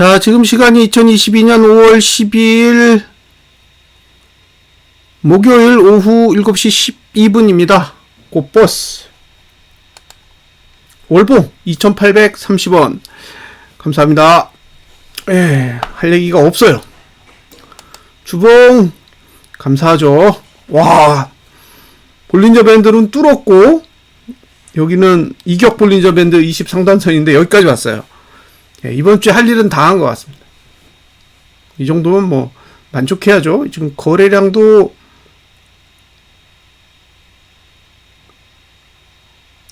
자, 지금 시간이 2022년 5월 12일 목요일 오후 7시 12분입니다. 꽃버스. 월봉 2,830원. 감사합니다. 예, 할 얘기가 없어요. 주봉 감사하죠. 와, 볼린저 밴드는 뚫었고 여기는 이격 볼린저 밴드 20 상단선인데 여기까지 왔어요. 예, 이번 주에 할 일은 다 한 것 같습니다. 이 정도면 뭐 만족해야죠. 지금 거래량도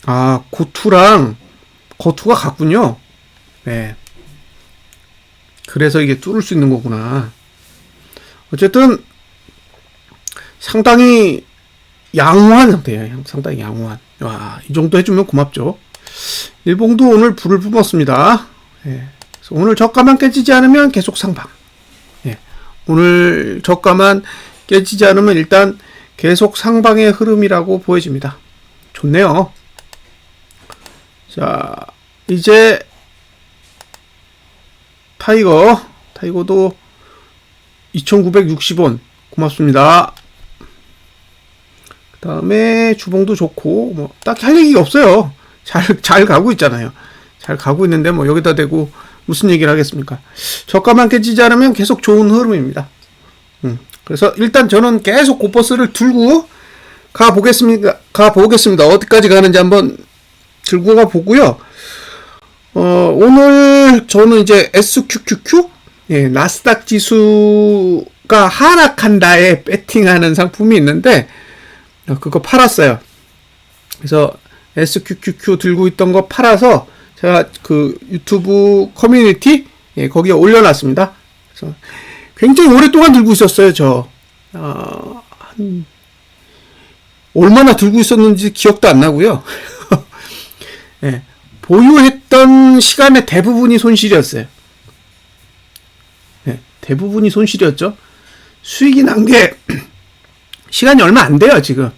아 고투랑 거투가 같군요. 네. 그래서 이게 뚫을 수 있는 거구나. 어쨌든 상당히 양호한 상태예요. 상당히 양호한. 와, 이 정도 해주면 고맙죠. 일봉도 오늘 불을 뿜었습니다. 예. 오늘 저가만 깨지지 않으면 계속 상방. 예. 오늘 저가만 깨지지 않으면 일단 계속 상방의 흐름이라고 보여집니다. 좋네요. 자, 이제 타이거, 타이거도 2,960원. 고맙습니다. 그 다음에 주봉도 좋고, 뭐, 딱히 할 얘기가 없어요. 잘, 잘 가고 있잖아요. 잘 가고 있는데, 뭐, 여기다 대고 무슨 얘기를 하겠습니까? 저가만 깨지지 않으면 계속 좋은 흐름입니다. 음, 그래서 일단 저는 계속 고버스를 들고 가 보겠습니다. 가 보겠습니다. 어디까지 가는지 한번 들고 가 보고요. 어, 오늘 저는 이제 SQQQ? 예, 나스닥 지수가 하락한다에 배팅하는 상품이 있는데, 어, 그거 팔았어요. 그래서 SQQQ 들고 있던 거 팔아서 제가 그 유튜브 커뮤니티 예, 거기에 올려놨습니다. 그래서 굉장히 오랫동안 들고 있었어요, 저. 어, 한 얼마나 들고 있었는지 기억도 안 나고요. 예, 보유했던 시간의 대부분이 손실이었어요. 예, 대부분이 손실이었죠. 수익이 난 게 시간이 얼마 안 돼요, 지금.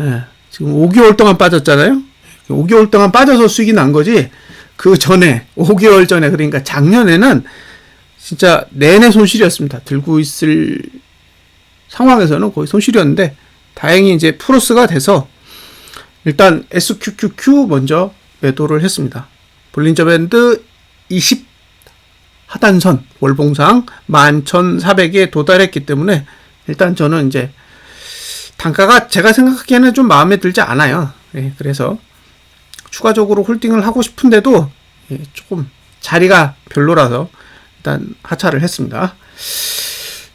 예, 지금 5개월 동안 빠졌잖아요. 5개월 동안 빠져서 수익이 난 거지. 그 전에 5개월 전에 그러니까 작년에는 진짜 내내 손실이었습니다. 들고 있을 상황에서는 거의 손실이었는데 다행히 이제 플러스가 돼서 일단 SQQQ 먼저 매도를 했습니다. 볼린저 밴드 20 하단선 월봉상 11,400에 도달했기 때문에 일단 저는 이제 단가가 제가 생각하기에는 좀 마음에 들지 않아요. 예, 그래서 추가적으로 홀딩을 하고 싶은데도 예, 조금 자리가 별로라서 일단 하차를 했습니다.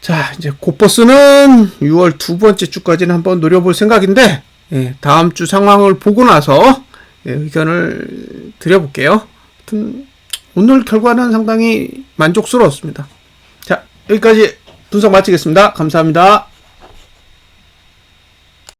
자, 이제 곧버스는 6월 두 번째 주까지는 한번 노려볼 생각인데, 예, 다음 주 상황을 보고 나서 예, 의견을 드려볼게요. 하여튼 오늘 결과는 상당히 만족스러웠습니다. 자, 여기까지 분석 마치겠습니다. 감사합니다.